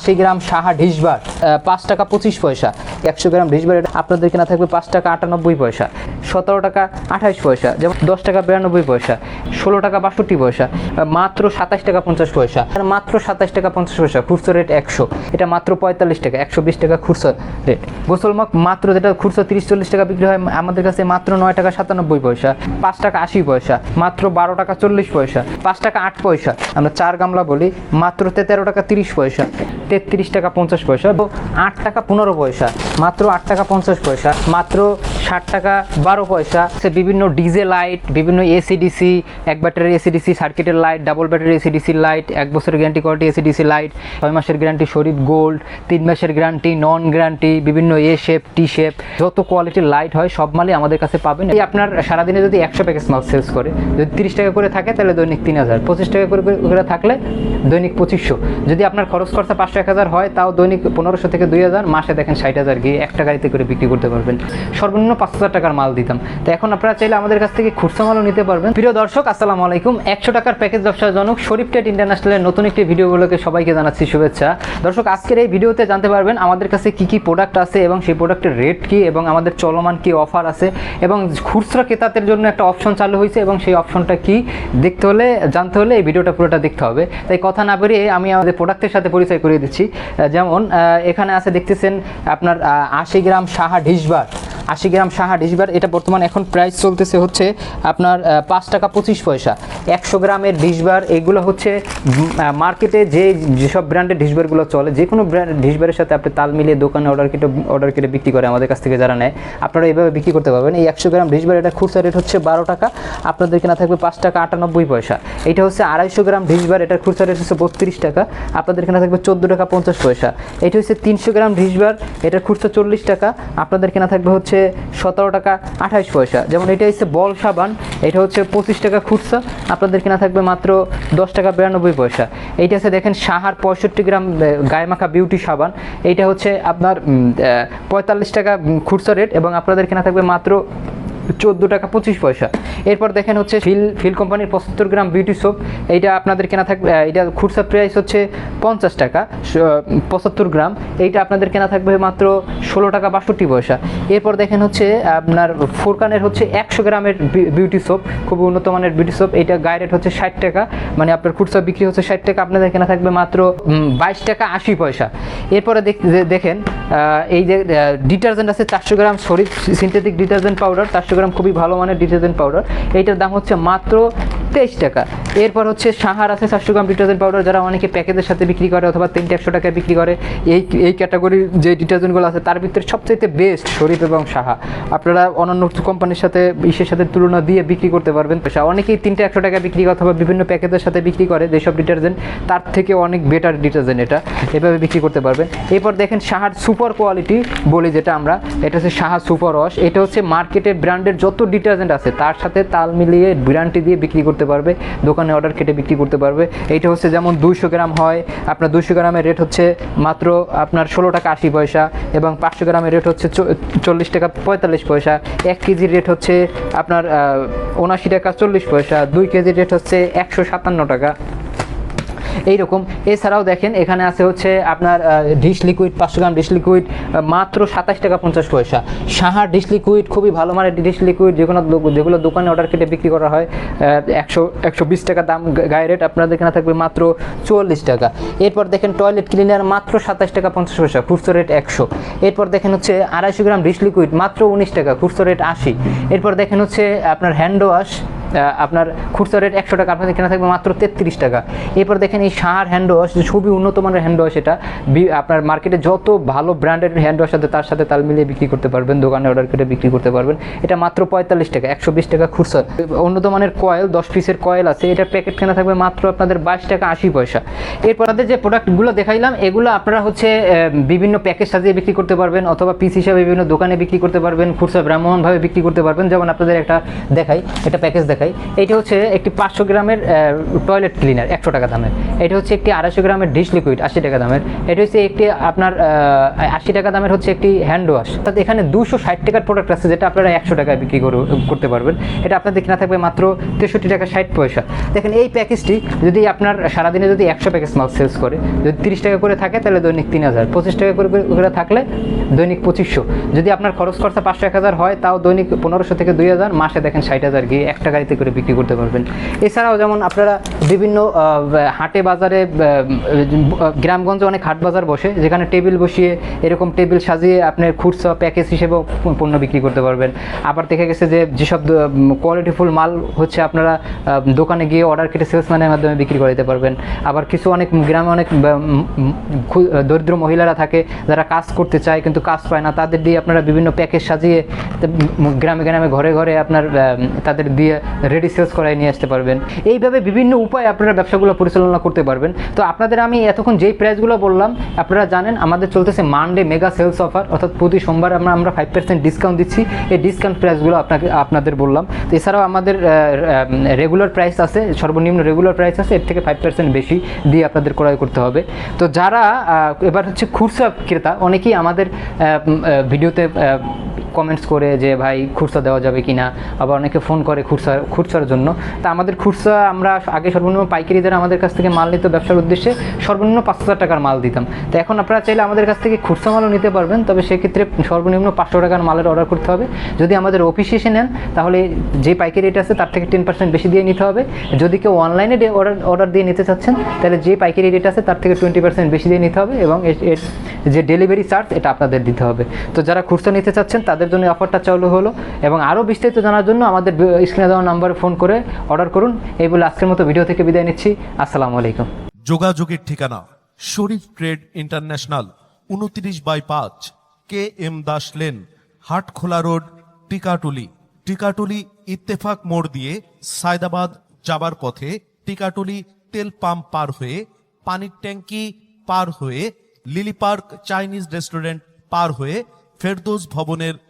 আশি গ্রাম সাহা ঢিসবার পাঁচ টাকা পঁচিশ পয়সা। একশো গ্রাম ঢিসবার আপনাদের কেনা থাকবে পাঁচ টাকা আটানব্বই পয়সা। সতেরো টাকা আঠাইশ পয়সা, যেমন দশ টাকা বিরানব্বই পয়সা, ষোলো টাকা বাষট্টি পয়সা মাত্র সাতাশ টাকা পঞ্চাশ পয়সা। আর মাত্র সাতাশ টাকা পঞ্চাশ পয়সা, খুচরো রেট একশো। এটা মাত্র পঁয়তাল্লিশ টাকা, একশো বিশ টাকা খুচরো রেট গোসলমক মাত্র যেটা খুচরো তিরিশ চল্লিশ টাকা বিক্রি হয়, আমাদের কাছে মাত্র নয় টাকা সাতানব্বই পয়সা। পাঁচ টাকা আশি পয়সা, মাত্র বারো টাকা চল্লিশ পয়সা। পাঁচ টাকা আট পয়সা। আমরা চার গামলা বলি, মাত্র তেরো টাকা তিরিশ পয়সা, তেত্রিশ টাকা পঞ্চাশ পয়সা, আট টাকা পনেরো পয়সা, মাত্র আট টাকা পঞ্চাশ পয়সা, মাত্র ষাট টাকা, বারো পয়সা। সে বিভিন্ন ডিজে লাইট, বিভিন্ন এসিডিসি এক ব্যাটারি এসিডিসি সার্কিটের light, double battery AC DC light, এক বছরের গ্যারান্টি কোয়ালিটি এসিডিসি লাইট, ছয় মাসের গ্যারান্টি শরীফ গোল্ড, তিন মাসের গ্যারান্টি নন গ্যারান্টি, বিভিন্ন এ শেপ, টি শেপ, যত কোয়ালিটির লাইট হয়, সব মালই আমাদের কাছে পাবেন। এই আপনার সারাদিনে যদি একশো প্যাকেজ মাল সেলস করে, যদি তিরিশ টাকা করে থাকে, তাহলে দৈনিক তিন হাজার, পঁচিশ টাকা করে করে থাকলে দৈনিক পঁচিশশো। যদি আপনার খরচ খরচা পাঁচশো, এক হাজার হয়, তাও দৈনিক পনেরোশো থেকে দুই হাজার, মাসে দেখেন ষাট হাজার গিয়ে একটা গাড়িতে করে বিক্রি করতে পারবেন। সর্বনিম্ন পাঁচ হাজার টাকার মাল দিতাম। তো এখন আপনারা চাইলে আমাদের কাছ থেকে খুচরা মালও নিতে পারবেন। প্রিয় দর্শক, আসসালামু আলাইকুম। একশো টাকার প্যাকেজ ব্যবসার জনক শরীফ টেট ইন্টারন্যাশনালের নতুন একটি ভিডিওগুলোকে সবাইকে জানাচ্ছি শুভেচ্ছা। দর্শক, আজকের এই ভিডিওতে জানতে পারবেন আমাদের কাছে কি কি প্রোডাক্ট আছে এবং সেই প্রোডাক্টের রেট কি এবং আমাদের চলমান কি অফার আছে এবং খুচরা ক্রেতাদের জন্য একটা অপশন চালু হয়েছে এবং সেই অপশনটা কি দেখতে হলে, জানতে হলে এই ভিডিওটা পুরোটা দেখতে হবে। তাই কথা না বেরিয়ে আমি আমাদের প্রোডাক্টের সাথে পরিচয় করিয়ে দিচ্ছি। যেমন এখানে আছে দেখতেছেন আপনার আশি গ্রাম সাহা ডিশবার আশি গ্রাম সাহা ডিশবার এটা বর্তমান এখন প্রাইস চলতেছে হচ্ছে আপনার পাঁচ টাকা পঁচিশ পয়সা। একশো গ্রামের ডিশবার এগুলো হচ্ছে মার্কেটে যে, যেসব ব্র্যান্ডের ডিশবারগুলো চলে, যে কোনো ব্র্যান্ড ডিশবারের সাথে আপনি তাল মিলিয়ে দোকানে অর্ডার কেটে অর্ডার কেটে বিক্রি করে আমাদের কাছ থেকে যারা নেয়, আপনারা এইভাবে বিক্রি করতে পারবেন। এই একশো গ্রাম ডিশবার এটা খুচরা রেট হচ্ছে বারো টাকা, আপনাদের কেনা থাকবে পাঁচ টাকা আটানব্বই পয়সা। এটা হচ্ছে আড়াইশো গ্রাম ডিশবার এটার খুচরা রেট হচ্ছে বত্রিশ টাকা, আপনাদের কেনা থাকবে চোদ্দ টাকা পঞ্চাশ পয়সা। এটা হচ্ছে তিনশো গ্রাম ডিশবার এটার খুচরা চল্লিশ টাকা, আপনাদের কেনা থাকবে হচ্ছে সতেরো টাকা আঠাইশ পয়সা। যেমন এটা হচ্ছে বল সাবান, এটা হচ্ছে পঁচিশ টাকা খুচরা, আপনাদের কেনা থাকবে মাত্র দশ টাকা বিরানব্বই পয়সা। এইটা আছে দেখেন সাহার পঁয়ষট্টি গ্রাম গায়ে মাখা বিউটি সাবান। এইটা হচ্ছে আপনার পঁয়তাল্লিশ টাকা খুচরা রেট এবং আপনাদের কেনা থাকবে মাত্র চোদ্দ টাকা পঁচিশ পয়সা। এরপর দেখেন হচ্ছে ফিল ফিল কোম্পানির পঁচাত্তর গ্রাম বিউটি সোপ। এইটা আপনাদের কেনা থাকবে এটা খুচরা প্রাইস হচ্ছে পঞ্চাশ টাকা পঁচাত্তর গ্রাম। এইটা আপনাদের কেনা থাকবে মাত্র ষোলো টাকা বাষট্টি পয়সা। এরপর দেখেন হচ্ছে আপনার ফোরকানের হচ্ছে একশো গ্রামের বিউটি সোপ খুবই উন্নত মানের বিউটি সোপ এটা গায়ে রেট হচ্ছে ষাট টাকা। মানে আপনার খুচরা বিক্রি হচ্ছে ষাট টাকা, আপনাদের কেনা থাকবে মাত্র বাইশ টাকা আশি পয়সা। এরপরে দেখ- দেখেন এই যে ডিটারজেন্ট আছে চারশো gram sorry synthetic detergent powder চারশো গ্রাম খুবই ভালো মানের ডিটারজেন্ট পাউডার এইটার দাম হচ্ছে মাত্র তেইশ টাকা। এরপর হচ্ছে সাহার আছে চারশো গ্রাম ডিটারজেন্ট পাউডার যারা অনেকে প্যাকেজের সাথে বিক্রি করে অথবা তিনটে একশো টাকায় বিক্রি করে, এই এই ক্যাটাগরির যে ডিটারজেন্টগুলো আছে, তার ভিতরে সবচাইতে বেস্ট শরীফ এবং সাহা। আপনারা অন্যান্য কোম্পানির সাথে, ইসের সাথে তুলনা দিয়ে বিক্রি করতে পারবেন। অনেকেই তিনটে একশো টাকা বিক্রি করে অথবা বিভিন্ন প্যাকেজের সাথে বিক্রি করে যেসব ডিটারজেন্ট তার থেকে অনেক বেটার ডিটারজেন্ট এটা। এভাবে বিক্রি করতে পারবেন। এরপর দেখেন সাহার সুপার কোয়ালিটি বলি যেটা আমরা, এটা হচ্ছে সাহা সুপার ওয়াশ এটা হচ্ছে মার্কেটের ব্র্যান্ডের যত ডিটারজেন্ট আছে, তার সাথে তাল মিলিয়ে ব্র্যান্ডটি দিয়ে বিক্রি করতে পারবে। দোকানে অর্ডার কেটে বিক্রি করতে পারবে। এইটা হচ্ছে যেমন দুইশো গ্রাম হয়, আপনার দুইশো গ্রামের রেট হচ্ছে মাত্র আপনার ষোলো টাকা আশি পয়সা এবং পাঁচশো গ্রামের রেট হচ্ছে চল্লিশ টাকা পঁয়তাল্লিশ পয়সা। এক কেজির রেট হচ্ছে আপনার উনাশি টাকা চল্লিশ পয়সা। দুই কেজির রেট হচ্ছে একশো সাতান্ন টাকা। এইরকম। এছাড়াও দেখেন, এখানে আছে হচ্ছে আপনার ডিশ লিকুইড পাঁচশো গ্রাম ডিশ লিকুইড মাত্র সাতাশ টাকা পঞ্চাশ পয়সা। সাহার ডিশ লিকুইড খুবই ভালো মানের ডিশ লিকুইড যেগুলো যেগুলো দোকানে অর্ডার কেটে বিক্রি করা হয় একশো একশো বিশ টাকা দাম গায়ে রেট আপনাদের এখানে থাকবে মাত্র চুয়াল্লিশ টাকা। এরপর দেখেন টয়লেট ক্লিনার মাত্র সাতাশ টাকা পঞ্চাশ পয়সা, খুচরো রেট একশো। এরপর দেখেন হচ্ছে আড়াইশো গ্রাম ডিশ লিকুইড মাত্র উনিশ টাকা, খুচরো রেট আশি। এরপর দেখেন হচ্ছে আপনার হ্যান্ড ওয়াশ আপনার খুচরা রেট একশো টাকা আপনাদের কেনা থাকবে মাত্র তেত্রিশ টাকা। এরপর দেখেন এই সাহার হ্যান্ড ওয়াশ খুবই উন্নত মানের হ্যান্ড ওয়াশ এটা আপনার মার্কেটে যত ভালো ব্র্যান্ডের হ্যান্ড ওয়াশ আছে, তার সাথে তাল মিলিয়ে বিক্রি করতে পারবেন, দোকানে অর্ডার করে বিক্রি করতে পারবেন। এটা মাত্র পঁয়তাল্লিশ টাকা, একশো বিশ টাকা খুচরা। উন্নত মানের কয়েল দশ পিসের কয়েল আছে, এটার প্যাকেট কেনা থাকবে মাত্র আপনাদের বাইশ টাকা আশি পয়সা। এরপর আপনাদের যে প্রোডাক্টগুলো দেখাইলাম, এগুলো আপনারা হচ্ছে বিভিন্ন প্যাকেজ সাজিয়ে বিক্রি করতে পারবেন, অথবা পিস হিসাবে বিভিন্ন দোকানে বিক্রি করতে পারবেন, খুচরা ব্রাহ্মণভাবে বিক্রি করতে পারবেন। যেমন আপনাদের একটা দেখাই, একটা প্যাকেজ দেখাই। দেখাই এটা হচ্ছে একটি পাঁচশো গ্রামের টয়লেট ক্লিনার একশো টাকা দামের। এটা হচ্ছে একটি আড়াইশো গ্রামের ডিশ লিকুইড আশি টাকা দামের। এটা হচ্ছে একটি আপনার আশি টাকা দামের হচ্ছে একটি হ্যান্ড ওয়াশ অর্থাৎ এখানে দুশো ষাট টাকার প্রোডাক্ট আছে যেটা আপনারা একশো টাকায় বিক্রি করতে পারবেন। এটা আপনাদের কিনা থাকবে মাত্র তেষট্টি টাকা ষাট পয়সা। দেখেন, এই প্যাকেজটি যদি আপনার সারাদিনে যদি একশো প্যাকেজ মাল সেলস করে, যদি তিরিশ টাকা করে থাকে, তাহলে দৈনিক তিন হাজার। পঁচিশ টাকা করে করে থাকলে দৈনিক পঁচিশশো। যদি আপনার খরচ খরচা পাঁচশো, এক হাজার হয়, তাও দৈনিক পনেরোশো থেকে দুই হাজার, মাসে দেখেন ষাট হাজার গিয়ে একটা গাড়িতে করে বিক্রি করতে পারবেন। এছাড়াও যেমন আপনারা বিভিন্ন হাটে বাজারে গ্রামগঞ্জে অনেক হাট বাজার বসে, যেখানে টেবিল বসিয়ে এরকম টেবিল সাজিয়ে আপনি খুচরা প্যাকেজ হিসেবেও পণ্য বিক্রি করতে পারবেন। আবার দেখা গেছে যে যেসব কোয়ালিটিফুল মাল হচ্ছে আপনারা দোকানে গিয়ে অর্ডার কেটে সেলসম্যানের মাধ্যমে বিক্রি করে দিতে পারবেন। আবার কিছু অনেক গ্রামে অনেক দরিদ্র মহিলারা থাকে, যারা কাজ করতে চায় কিন্তু কাজ পায় না, তাদের দিয়ে আপনারা বিভিন্ন প্যাকেজ সাজিয়ে গ্রামে গ্রামে ঘরে ঘরে আপনার তাদের দিয়ে রেডি সেলস করায় নিয়ে আসতে পারবেন। এইভাবে বিভিন্ন উপায়ে আপনারা ব্যবসাগুলো পরিচালনা করতে পারবেন। তো আপনাদের আমি এতক্ষণ যেই প্রাইসগুলো বললাম, আপনারা জানেন আমাদের চলতেছে মানডে মেগা সেলস অফার অর্থাৎ প্রতি সোমবার আমরা আমরা ফাইভ পার্সেন্ট ডিসকাউন্ট দিচ্ছি। এই ডিসকাউন্ট প্রাইসগুলো আপনাকে, আপনাদের বললাম। তো এছাড়াও আমাদের রেগুলার প্রাইস আছে, সর্বনিম্ন রেগুলার প্রাইস আছে, এর থেকে ফাইভ পার্সেন্ট বেশি দিয়ে আপনাদের ক্রয় করতে হবে। তো যারা এবার হচ্ছে খুচরা ক্রেতা, অনেকেই আমাদের ভিডিওতে কমেন্টস করে যে, ভাই, খুরসা দেওয়া যাবে কি না আবার অনেকে ফোন করে খুরসা, খুরসার জন্য। তা আমাদের খুরসা আমরা আগে সর্বনিম্ন পাইকারি যারা আমাদের কাছ থেকে মাল নিত ব্যবসার উদ্দেশ্যে সর্বনিম্ন পাঁচ হাজার টাকার মাল দিতাম। তো এখন আপনারা চাইলে আমাদের কাছ থেকে খুরসা মালও নিতে পারবেন, তবে সেক্ষেত্রে সর্বনিম্ন পাঁচশো টাকার মালের অর্ডার করতে হবে। যদি আমাদের অফিসে এসে নেন, তাহলে যে পাইকারি রেট আছে, তার থেকে টেন পার্সেন্ট বেশি দিয়ে নিতে হবে। যদি কেউ অনলাইনে অর্ডার অর্ডার দিয়ে নিতে চাচ্ছেন, তাহলে যে পাইকারি রেট আছে, তার থেকে টোয়েন্টি পার্সেন্ট বেশি দিয়ে নিতে হবে এবং এর- যে ডেলিভারি চার্জ এটা আপনাদের দিতে হবে। তো যারা খুচরা নিতে চাচ্ছেন তাদের জন্য অফারটা চালু হলো এবং আরও বিস্তারিত জানার জন্য আমাদের স্ক্রিনে দেওয়া নাম্বারে ফোন করে অর্ডার করুন। এই বলে আজকের মতো ভিডিও থেকে বিদায় নিচ্ছি। আসসালামু আলাইকুম। যোগাযোগের ঠিকানা, শরীফ ট্রেড ইন্টারন্যাশনাল, উনত্রিশ বাই পাঁচ, K M Das lane, Hatkhola road, Tikatuli. Tikatuli Ittefaq মোড় দিয়ে সায়দাবাদ যাবার পথে টিকাটুলি তেল পাম্প পার হয়ে, পানির ট্যাঙ্কি পার হয়ে, লিলি পার্ক চাইনিজ রেস্টুরেন্ট পার হয়ে, ফেরদৌস ভবনের